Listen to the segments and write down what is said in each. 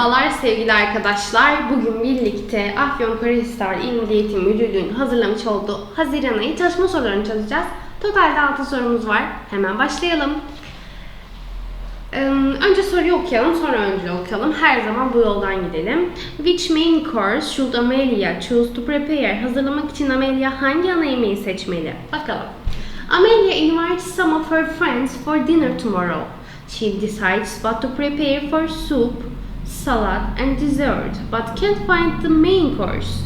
Merhabalar sevgili arkadaşlar. Bugün birlikte Afyonkarahisar İl Milli Eğitim Müdürlüğü'nün hazırlamış olduğu Haziran ayı çalışma sorularını çözeceğiz. Totalde 6 sorumuz var. Hemen başlayalım. Önce soruyu okuyalım, sonra öncülü okuyalım. Her zaman bu yoldan gidelim. Which main course should Amelia choose to prepare? Hazırlamak için Amelia hangi ana yemeği seçmeli? Bakalım. Amelia invites some of her friends for dinner tomorrow. She decides what to prepare for soup, salad, and dessert, but can't find the main course.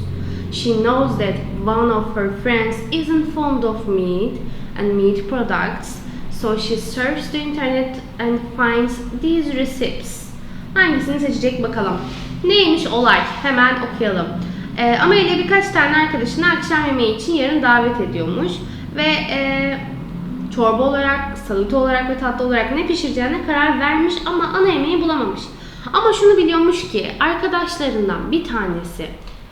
She knows that one of her friends isn't fond of meat and meat products, so she searches the internet and finds these recipes. Hangisini seçecek bakalım. Neymiş olay? Hemen okuyalım. Ee, Amelia birkaç tane arkadaşını akşam yemeği için yarın davet ediyormuş ve e, çorba olarak, salata olarak ve tatlı olarak ne pişireceğine karar vermiş ama ana yemeği bulamamış. Ama şunu biliyormuş ki arkadaşlarından bir tanesi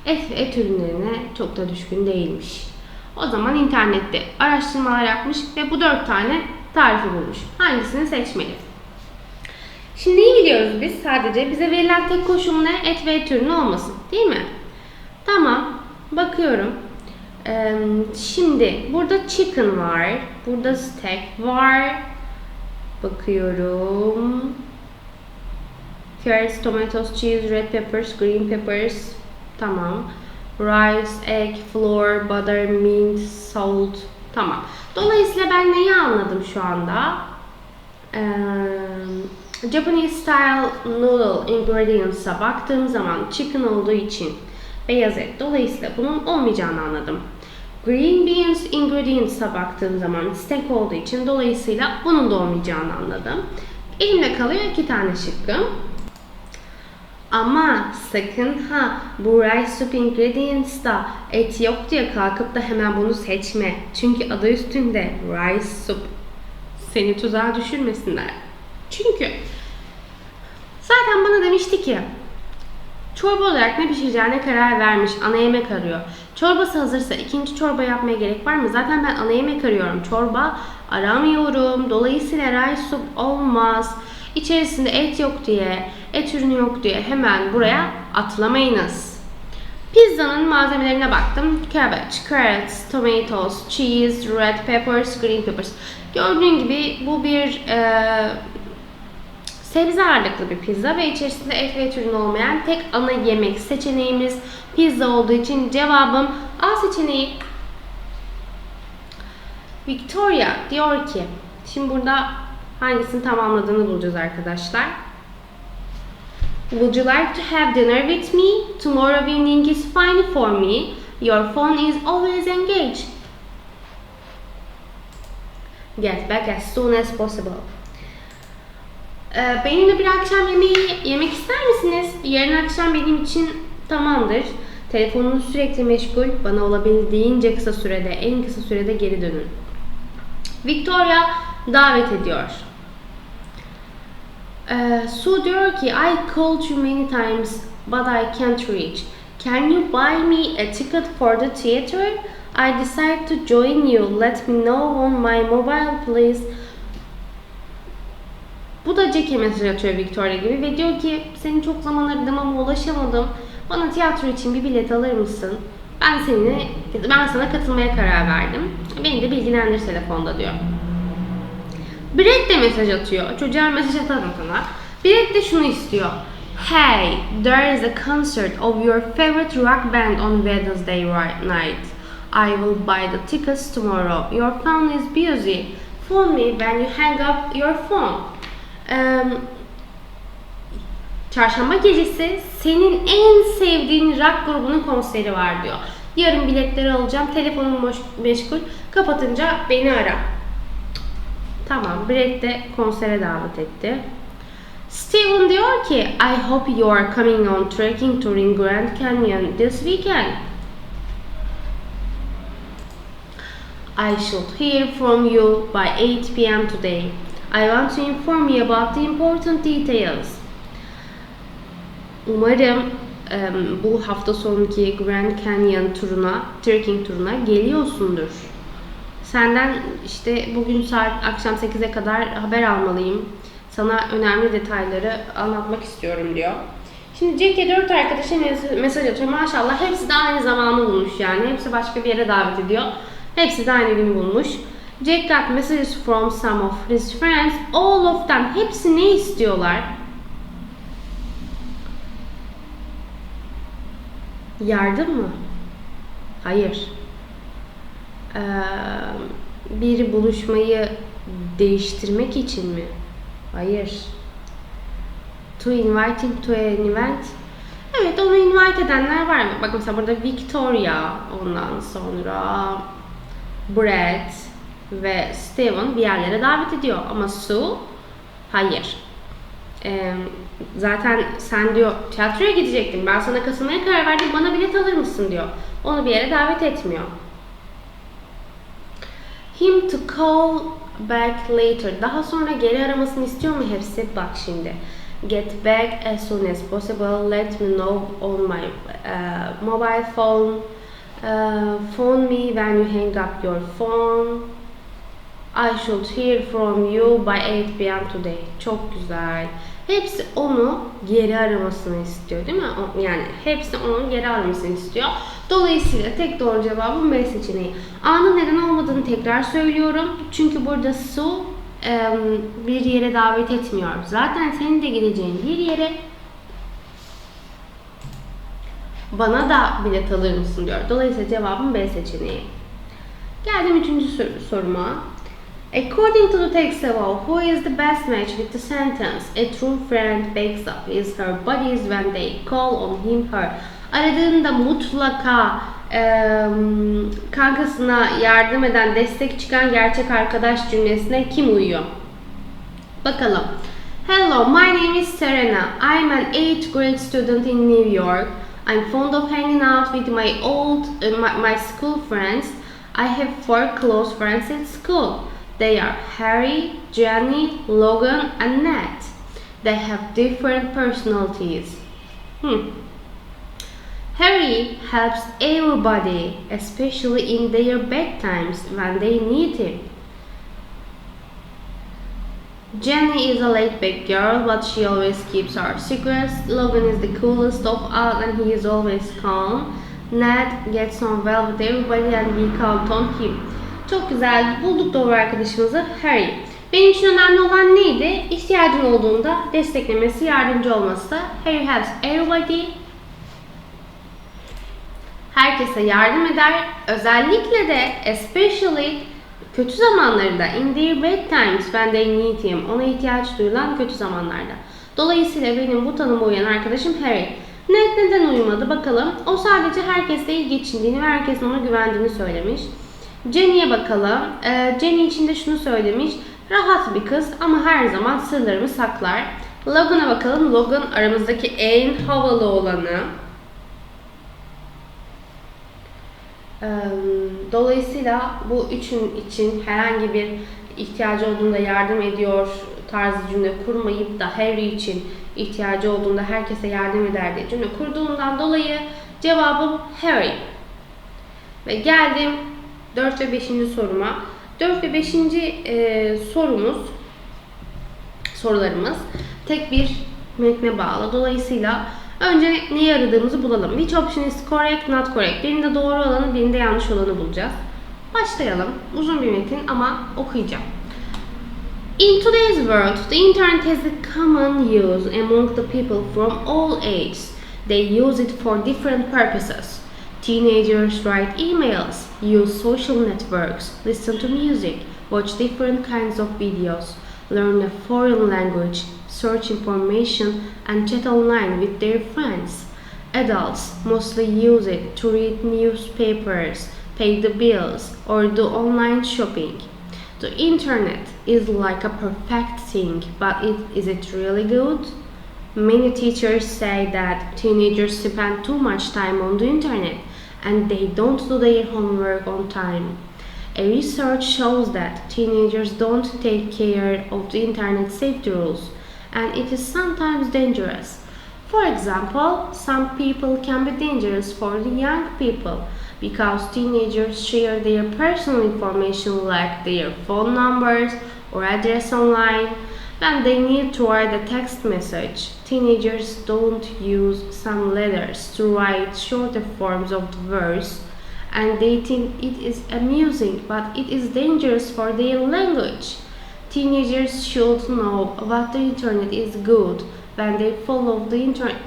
et ve et ürünlerine çok da düşkün değilmiş. O zaman internette araştırmalar yapmış ve bu dört tane tarifi bulmuş. Hangisini seçmeli? Şimdi iyi biliyoruz biz sadece bize verilen tek koşul ne? Et ve et ürünü olmasın. Değil mi? Tamam. Bakıyorum. Ee, şimdi burada chicken var. Burada steak var. Bakıyorum. Carrots, tomatoes, cheese, red peppers, green peppers. Tamam. Rice, egg, flour, butter, mint, salt. Tamam. Dolayısıyla ben neyi anladım şu anda? Ee, Japanese style noodle ingredients'a baktığım zaman chicken olduğu için beyaz et. Dolayısıyla bunun olmayacağını anladım. Green beans ingredients'a baktığım zaman steak olduğu için dolayısıyla bunun da olmayacağını anladım. Elimde kalıyor iki tane şıkkım. Ama sakın ha bu rice soup ingredients'ta et yok diye kalkıp da hemen bunu seçme. Çünkü adı üstünde rice soup. Seni tuzağa düşürmesinler. Çünkü zaten bana demişti ki çorba olarak ne pişireceğine karar vermiş. Ana yemek arıyor. Çorbası hazırsa ikinci çorba yapmaya gerek var mı? Zaten ben ana yemek arıyorum. Çorba aramıyorum. Dolayısıyla rice soup olmaz. İçerisinde et yok diye, et ürünü yok diye hemen buraya atlamayınız. Pizzanın malzemelerine baktım. Cabbage, carrots, tomatoes, cheese, red peppers, green peppers. Gördüğün gibi bu bir e, sebze ağırlıklı bir pizza ve içerisinde et ve et ürünü olmayan tek ana yemek seçeneğimiz pizza olduğu için cevabım A seçeneği. Victoria diyor ki, şimdi burada hangisini tamamladığını bulacağız arkadaşlar. Would you like to have dinner with me? Tomorrow evening is fine for me. Your phone is always engaged. Get back as soon as possible. Ee, benimle bir akşam yemeği yemek ister misiniz? Yarın akşam benim için tamamdır. Telefonunuz sürekli meşgul. Bana olabildiğince kısa sürede, en kısa sürede geri dönün. Victoria davet ediyor. Ee, Sue diyor ki I called you many times but I can't reach. Can you buy me a ticket for the theater? I decide to join you. Let me know on my mobile please. Bu da Jack'e mesaj atıyor Victoria gibi ve diyor ki seni çok zaman aradım ama ulaşamadım. Bana tiyatro için bir bilet alır mısın? Ben seni, ben sana katılmaya karar verdim. Beni de bilgilendir telefonda diyor. Brett de mesaj atıyor. Çocuğa mesaj atalım sana. Brett de şunu istiyor. Hey, there is a concert of your favorite rock band on Wednesday night. I will buy the tickets tomorrow. Your phone is busy. Phone me when you hang up your phone. Eee, Çarşamba gecesi senin en sevdiğin rock grubunun konseri var diyor. Yarın biletleri alacağım. Telefonum meşgul. Kapatınca beni ara. Tamam. Brett de konsere davet etti. Steven diyor ki I hope you are coming on trekking tour in Grand Canyon this weekend. I should hear from you by 8 p.m. today. I want to inform you about the important details. Umarım em, bu hafta sonraki Grand Canyon turuna, trekking turuna geliyorsundur. Senden işte bugün saat akşam 8'e kadar haber almalıyım. Sana önemli detayları anlatmak istiyorum diyor. Şimdi Jack'e dört arkadaşa mes- mesaj atıyor. Maşallah hepsi de aynı zamanı bulmuş yani. Hepsi başka bir yere davet ediyor. Hepsi de aynı günü bulmuş. Jack got messages from some of his friends. All of them. Hepsi ne istiyorlar? Yardım mı? Hayır. Bir buluşmayı değiştirmek için mi? Hayır. To invite him to an event. Evet onu invite edenler var mı? Bak mesela burada Victoria, ondan sonra Brett ve Steven bir yerlere davet ediyor. Ama Sue hayır. Ee, zaten sen diyor tiyatroya gidecektin. Ben sana katılmaya karar verdim. Bana bilet alır mısın diyor. Onu bir yere davet etmiyor. Him to call back later. Daha sonra geri aramasını istiyor mu hepsi? Bak şimdi. Get back as soon as possible. Let me know on my uh, mobile phone. Uh, phone me when you hang up your phone. I should hear from you by 8 p.m. today. Çok güzel. Hepsi onu geri aramasını istiyor değil mi? Yani hepsi onun geri aramasını istiyor. Dolayısıyla tek doğru cevabım B seçeneği. A'nın neden olmadığını tekrar söylüyorum. Çünkü burada su bir yere davet etmiyor. Zaten senin de gideceğin bir yere bana da bilet alır mısın diyor. Dolayısıyla cevabım B seçeneği. Geldim üçüncü sor- soruma. According to the text above, who is the best match with the sentence? A true friend backs up his her buddies when they call on him her. Aradığında mutlaka em, kankasına yardım eden, destek çıkan gerçek arkadaş cümlesine kim uyuyor? Bakalım. Hello, my name is Serena. I'm an 8th grade student in New York. I'm fond of hanging out with my old uh, my, my school friends. I have four close friends at school. They are Harry, Jenny, Logan, and Nat. They have different personalities. Hmm. Harry helps everybody, especially in their bad times when they need him. Jenny is a laid back girl, but she always keeps our secrets. Logan is the coolest of all, and he is always calm. Ned gets on well with everybody, and we count on him. Çok güzel. Bulduk doğru arkadaşımızı Harry. Benim için önemli olan neydi? İhtiyacın olduğunda desteklemesi, yardımcı olması. Harry helps everybody. Herkese yardım eder. Özellikle de especially kötü zamanlarında in their bad times when they need him. Ona ihtiyaç duyulan kötü zamanlarda. Dolayısıyla benim bu tanıma uyan arkadaşım Harry. Ned neden uyumadı bakalım. O sadece herkesle iyi geçindiğini ve herkesin ona güvendiğini söylemiş. Jenny'e bakalım. Ee, Jenny için de şunu söylemiş. Rahat bir kız ama her zaman sırlarımı saklar. Logan'a bakalım. Logan aramızdaki en havalı olanı. Ee, Dolayısıyla bu üçün için herhangi bir ihtiyacı olduğunda yardım ediyor tarzı cümle kurmayıp da Harry için ihtiyacı olduğunda herkese yardım eder diye cümle kurduğundan dolayı cevabım Harry. Ve geldim 4 ve 5. soruma. 4 ve 5. e, sorumuz sorularımız tek bir metne bağlı. Dolayısıyla önce neyi aradığımızı bulalım. Which option is correct, not correct? Birinde doğru olanı, birinde yanlış olanı bulacağız. Başlayalım. Uzun bir metin ama okuyacağım. In today's world, the internet has a common use among the people from all ages. They use it for different purposes. Teenagers write emails, use social networks, listen to music, watch different kinds of videos, learn a foreign language, search information, and chat online with their friends. Adults mostly use it to read newspapers, pay the bills, or do online shopping. The internet is like a perfect thing, but it, is it really good? Many teachers say that teenagers spend too much time on the internet and they don't do their homework on time. A research shows that teenagers don't take care of the internet safety rules and it is sometimes dangerous. For example, some people can be dangerous for the young people because teenagers share their personal information like their phone numbers or address online. When they need to write a text message, teenagers don't use some letters to write shorter forms of the words, and they think it is amusing, but it is dangerous for their language. Teenagers should know what the internet is good when they follow the inter-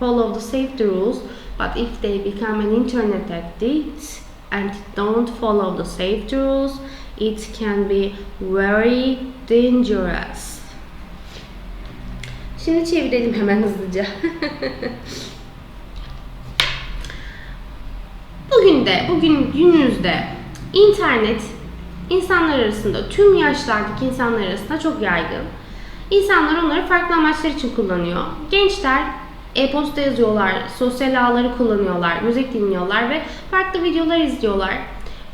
follow the safety rules, but if they become an internet addict and don't follow the safety rules, it can be very dangerous. Şimdi çevirelim hemen hızlıca. Bugün bugün günümüzde internet insanlar arasında, tüm yaşlardaki insanlar arasında çok yaygın. İnsanlar onları farklı amaçlar için kullanıyor. Gençler e-posta yazıyorlar, sosyal ağları kullanıyorlar, müzik dinliyorlar ve farklı videolar izliyorlar.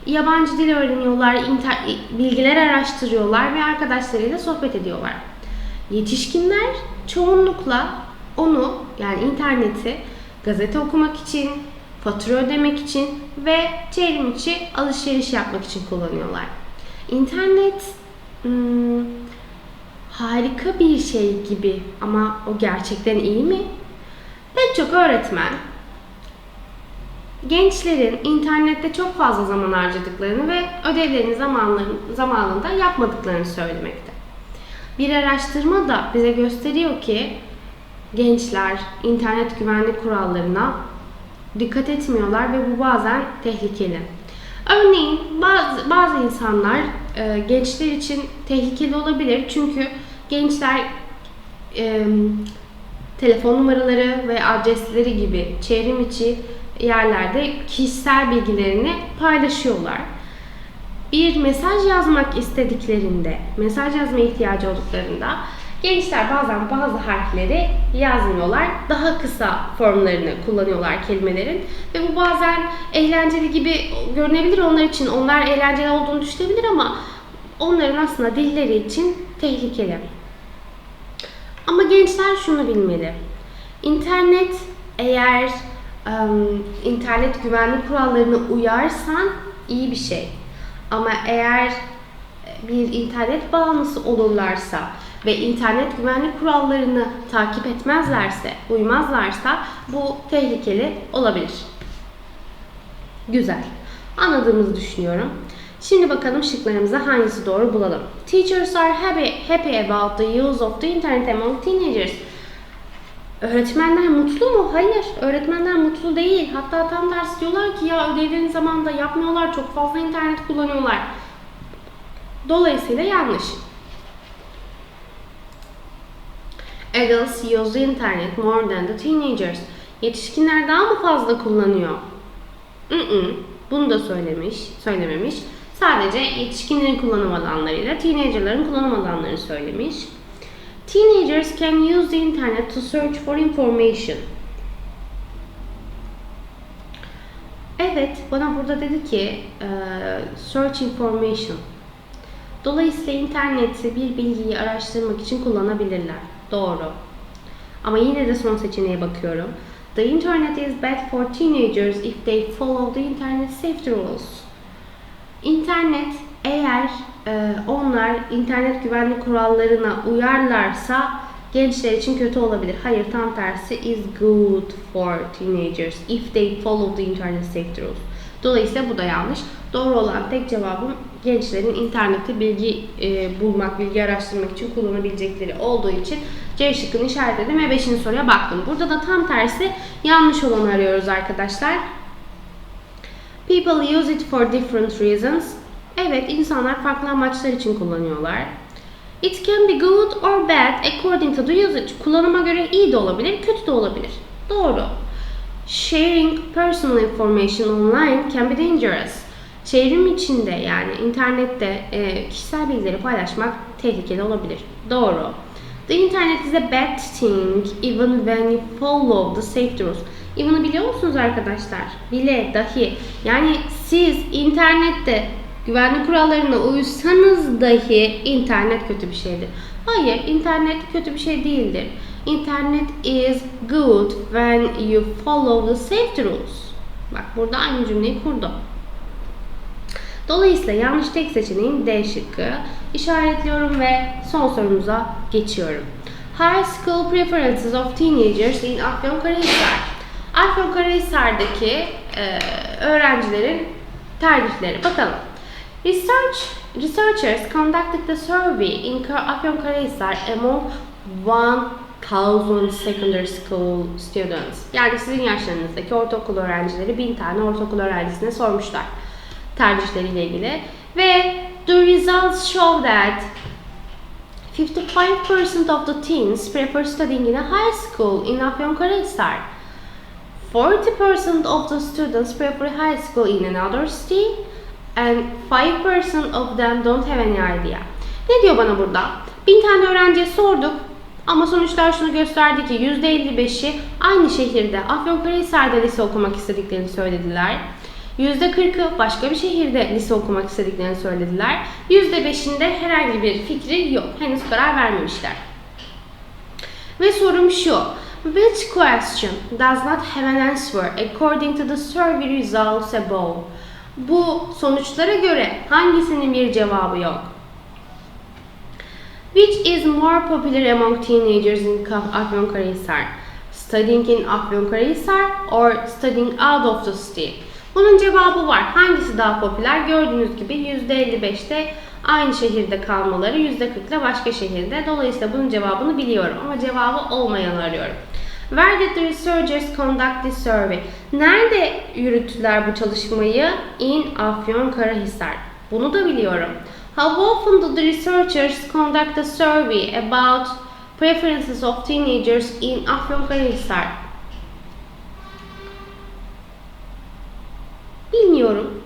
Yabancı dil öğreniyorlar, bilgiler araştırıyorlar ve arkadaşlarıyla sohbet ediyorlar. Yetişkinler çoğunlukla onu yani interneti gazete okumak için, fatura ödemek için ve çevrim içi alışveriş yapmak için kullanıyorlar. İnternet hmm, harika bir şey gibi ama o gerçekten iyi mi? Pek çok öğretmen gençlerin internette çok fazla zaman harcadıklarını ve ödevlerini zamanında yapmadıklarını söylemekte. Bir araştırma da bize gösteriyor ki gençler internet güvenlik kurallarına dikkat etmiyorlar ve bu bazen tehlikeli. Örneğin bazı, bazı insanlar e, gençler için tehlikeli olabilir çünkü gençler e, telefon numaraları ve adresleri gibi çevrim içi yerlerde kişisel bilgilerini paylaşıyorlar. Bir mesaj yazmak istediklerinde, mesaj yazmaya ihtiyacı olduklarında gençler bazen bazı harfleri yazmıyorlar. Daha kısa formlarını kullanıyorlar kelimelerin ve bu bazen eğlenceli gibi görünebilir onlar için. Onlar eğlenceli olduğunu düşünebilir ama onların aslında dilleri için tehlikeli. Ama gençler şunu bilmeli. İnternet eğer internet güvenlik kurallarına uyarsan iyi bir şey. Ama eğer bir internet bağımlısı olurlarsa ve internet güvenlik kurallarını takip etmezlerse, uymazlarsa bu tehlikeli olabilir. Güzel. Anladığımızı düşünüyorum. Şimdi bakalım şıklarımıza hangisi doğru bulalım. Teachers are happy, happy about the use of the internet among teenagers. Öğretmenler mutlu mu? Hayır. Öğretmenler mutlu değil. Hatta tam tersi diyorlar ki ya ödevlerini zamanında yapmıyorlar. Çok fazla internet kullanıyorlar. Dolayısıyla yanlış. Adults use the internet more than the teenagers. Yetişkinler daha mı fazla kullanıyor? Mm-mm. Bunu da söylemiş, söylememiş. Sadece yetişkinlerin kullanım alanlarıyla teenagerların kullanım alanlarını söylemiş. Teenagers can use the internet to search for information. Evet, bana burada dedi ki search information. Dolayısıyla interneti bir bilgiyi araştırmak için kullanabilirler. Doğru. Ama yine de son seçeneğe bakıyorum. The internet is bad for teenagers if they follow the internet safety rules. İnternet eğer e, onlar internet güvenlik kurallarına uyarlarsa gençler için kötü olabilir. Hayır tam tersi is good for teenagers if they follow the internet safety rules. Dolayısıyla bu da yanlış. Doğru olan tek cevabım gençlerin internette bilgi e, bulmak, bilgi araştırmak için kullanabilecekleri olduğu için C şıkkını işaretledim ve 5. soruya baktım. Burada da tam tersi yanlış olanı arıyoruz arkadaşlar. People use it for different reasons. Evet, insanlar farklı amaçlar için kullanıyorlar. It can be good or bad according to the usage. Kullanıma göre iyi de olabilir, kötü de olabilir. Doğru. Sharing personal information online can be dangerous. Çevrim içinde yani internette e, kişisel bilgileri paylaşmak tehlikeli olabilir. Doğru. The internet is a bad thing even when you follow the safety rules. Even'ı biliyor musunuz arkadaşlar? Bile, dahi. Yani siz internette güvenlik kurallarına uysanız dahi internet kötü bir şeydir. Hayır, internet kötü bir şey değildir. Internet is good when you follow the safety rules. Bak burada aynı cümleyi kurdum. Dolayısıyla yanlış tek seçeneğim D şıkkı. İşaretliyorum ve son sorumuza geçiyorum. High School Preferences of Teenagers in Afyonkarahisar. Afyonkarahisar'daki e, öğrencilerin tercihleri. Bakalım. Research, researchers conducted the survey in Kar- Afyonkarahisar among 1000 secondary school students. Yani sizin yaşlarınızdaki ortaokul öğrencileri 1000 tane ortaokul öğrencisine sormuşlar tercihleriyle ilgili. Ve the results show that 55% of the teens prefer studying in a high school in Afyonkarahisar. 40% of the students prefer high school in another city and 5% of them don't have any idea. Ne diyor bana burada? Bin tane öğrenciye sorduk ama sonuçlar şunu gösterdi ki %55'i aynı şehirde Afyonkarahisar'da lise okumak istediklerini söylediler. %40'ı başka bir şehirde lise okumak istediklerini söylediler. %5'inde herhangi bir fikri yok. Henüz karar vermemişler. Ve sorum şu. Which question does not have an answer according to the survey results above? Bu sonuçlara göre hangisinin bir cevabı yok? Which is more popular among teenagers in Ka- Afyonkarahisar? Studying in Afyonkarahisar or studying out of the city? Bunun cevabı var. Hangisi daha popüler? Gördüğünüz gibi %55'te aynı şehirde kalmaları, %40'la başka şehirde. Dolayısıyla bunun cevabını biliyorum ama cevabı olmayanı arıyorum. Where did the researchers conduct this survey? Nerede yürüttüler bu çalışmayı? In Afyonkarahisar. Bunu da biliyorum. How often do the researchers conduct a survey about preferences of teenagers in Afyonkarahisar? Bilmiyorum.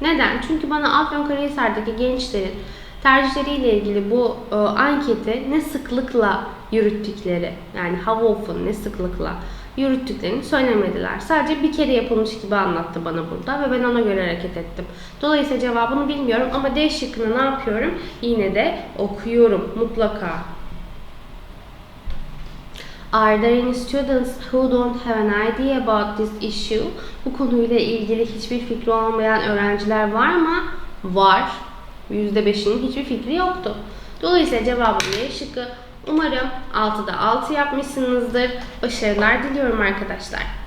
Neden? Çünkü bana Afyonkarahisar'daki gençlerin tercihleriyle ilgili bu e, anketi ne sıklıkla yürüttükleri, yani how often, ne sıklıkla yürüttüklerini söylemediler. Sadece bir kere yapılmış gibi anlattı bana burada ve ben ona göre hareket ettim. Dolayısıyla cevabını bilmiyorum ama D şıkkını ne yapıyorum? Yine de okuyorum mutlaka. Are there any students who don't have an idea about this issue? Bu konuyla ilgili hiçbir fikri olmayan öğrenciler var mı? Var. %5'inin hiçbir fikri yoktu. Dolayısıyla cevabı Y şıkkı. Umarım 6'da 6 yapmışsınızdır. Başarılar diliyorum arkadaşlar.